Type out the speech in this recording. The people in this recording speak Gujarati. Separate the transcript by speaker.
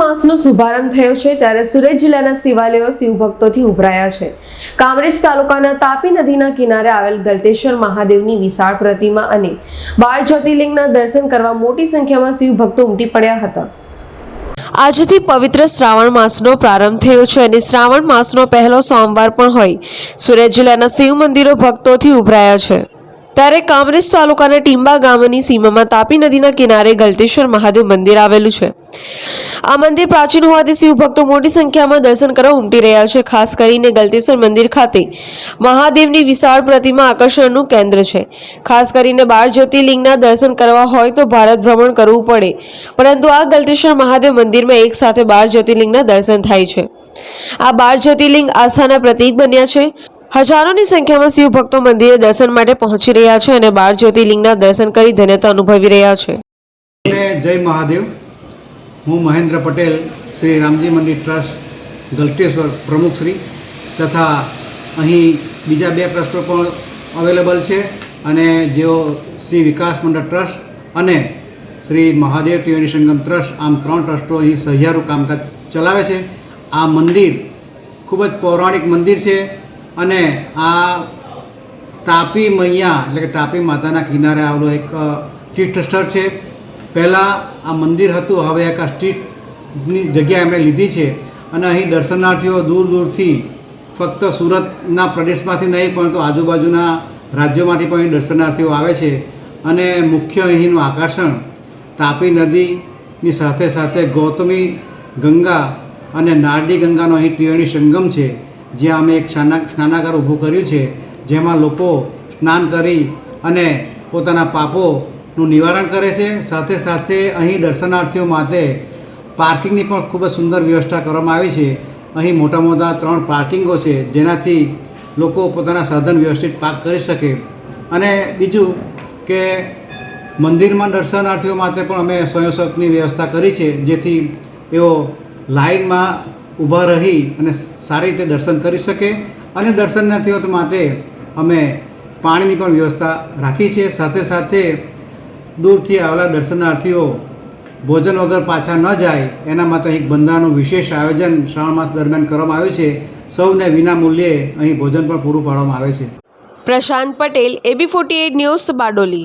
Speaker 1: માસનો શુભારંભ થયો છે ત્યારે સુરત જિલ્લાના શિવાલયો શિવભક્તોથી ઉભરાયા છે. કામરેજ તાલુકાના તાપી નદીના કિનારે આવેલ ગલતેશ્વર મહાદેવની વિશાળ પ્રતિમા અને બાર જ્યોતિર્લિંગના દર્શન કરવા મોટી સંખ્યામાં શિવભક્તો ઉમટી પડ્યા હતા. આજથી પવિત્ર શ્રાવણ માસનો પ્રારંભ થયો છે અને શ્રાવણ માસનો પહેલો સોમવાર પણ હોય. સુરત જિલ્લાના શિવ મંદિરો ભક્તોથી ઉભરાયા છે. ત્યારે કામરેજ તાલુકાના ટીંબા ગામની સીમામાં તાપી નદીના કિનારે ગલતેશ્વર મહાદેવ મંદિર આવેલું છે. આ મંદિર પ્રાચીન હોવાથી શિવ ભક્તો મોટી સંખ્યામાં દર્શન કરવા ઉમટી રહ્યા છે. ખાસ કરીને ગલતેશ્વર મંદિર ખાતે મહાદેવની વિશાળ પ્રતિમા આકર્ષણનું કેન્દ્ર છે. ખાસ કરીને બાર જ્યોતિર્લિંગના દર્શન કરવા હોય તો ભારત ભ્રમણ કરવું પડે. પરંતુ આ ગલતેશ્વર મહાદેવ મંદિરમાં એક સાથે બાર જ્યોતિર્લિંગના દર્શન થાય છે. આ બાર જ્યોતિર્લિંગ આસ્થાના પ્રતીક બન્યા છે. હજારોની સંખ્યામાં શિવ ભક્તો મંદિરે દર્શન માટે પહોંચી રહ્યા છે અને બાર જ્યોતિર્લિંગના દર્શન કરી ધન્યતા અનુભવી રહ્યા છે.
Speaker 2: જય મહાદેવ. હું મહેન્દ્ર પટેલ, શ્રી રામજી મંદિર ટ્રસ્ટ, ગલટેશ્વર પ્રમુખ શ્રી તથા અહીં બીજા બે ટ્રસ્ટો પણ અવેલેબલ છે અને જેઓ શ્રી વિકાસ મંડળ ટ્રસ્ટ અને શ્રી મહાદેવ ત્રિવેણી સંગમ ટ્રસ્ટ, આમ ત્રણ ટ્રસ્ટો અહીં સહિયારું કામકાજ ચલાવે છે. આ મંદિર ખૂબ જ પૌરાણિક મંદિર છે. અને આ તાપી મૈયા, એટલે કે તાપી માતાના કિનારે આવેલું એક તીર્થસ્થળ તીર્થ સ્થળ છે. પહેલાં આ મંદિર હતું, હવે એક આ સ્ટ્રીટની જગ્યા એમણે લીધી છે. અને અહીં દર્શનાર્થીઓ દૂર દૂરથી ફક્ત સુરતના પ્રદેશમાંથી નહીં, પરંતુ આજુબાજુના રાજ્યોમાંથી પણ અહીં દર્શનાર્થીઓ આવે છે. અને મુખ્ય અહીંનું આકર્ષણ તાપી નદીની સાથે સાથે ગૌતમી ગંગા અને નારડી ગંગાનો અહીં ત્રિવેણી સંગમ છે. જ્યાં અમે એક સ્નાનાગર ઊભું કર્યું છે, જેમાં લોકો સ્નાન કરી અને પોતાના પાપોનું નિવારણ કરે છે. સાથે સાથે અહીં દર્શનાર્થીઓ માટે પાર્કિંગની પણ ખૂબ જ સુંદર વ્યવસ્થા કરવામાં આવી છે. અહીં મોટા મોટા ત્રણ પાર્કિંગો છે, જેનાથી લોકો પોતાના સાધન વ્યવસ્થિત પાર્ક કરી શકે. અને બીજું કે મંદિરમાં દર્શનાર્થીઓ માટે પણ અમે સ્વયંસેવકની વ્યવસ્થા કરી છે, જેથી એઓ લાઇનમાં ઊભા રહી અને સારી રીતે દર્શન કરી શકે અને દર્શનાર્થીઓ માટે અમે પાણીની પણ વ્યવસ્થા રાખી છે. સાથે સાથે દૂરથી આવેલા દર્શનાર્થીઓ ભોજન વગર પાછા ન જાય એના માટે અહીં બંધારણનું વિશેષ આયોજન શ્રાવણ માસ દરમિયાન કરવામાં આવ્યું છે. સૌને વિના મૂલ્યે અહીં ભોજન પણ પૂરું પાડવામાં આવે છે.
Speaker 1: Prashant Patel AB forty news Bardoli.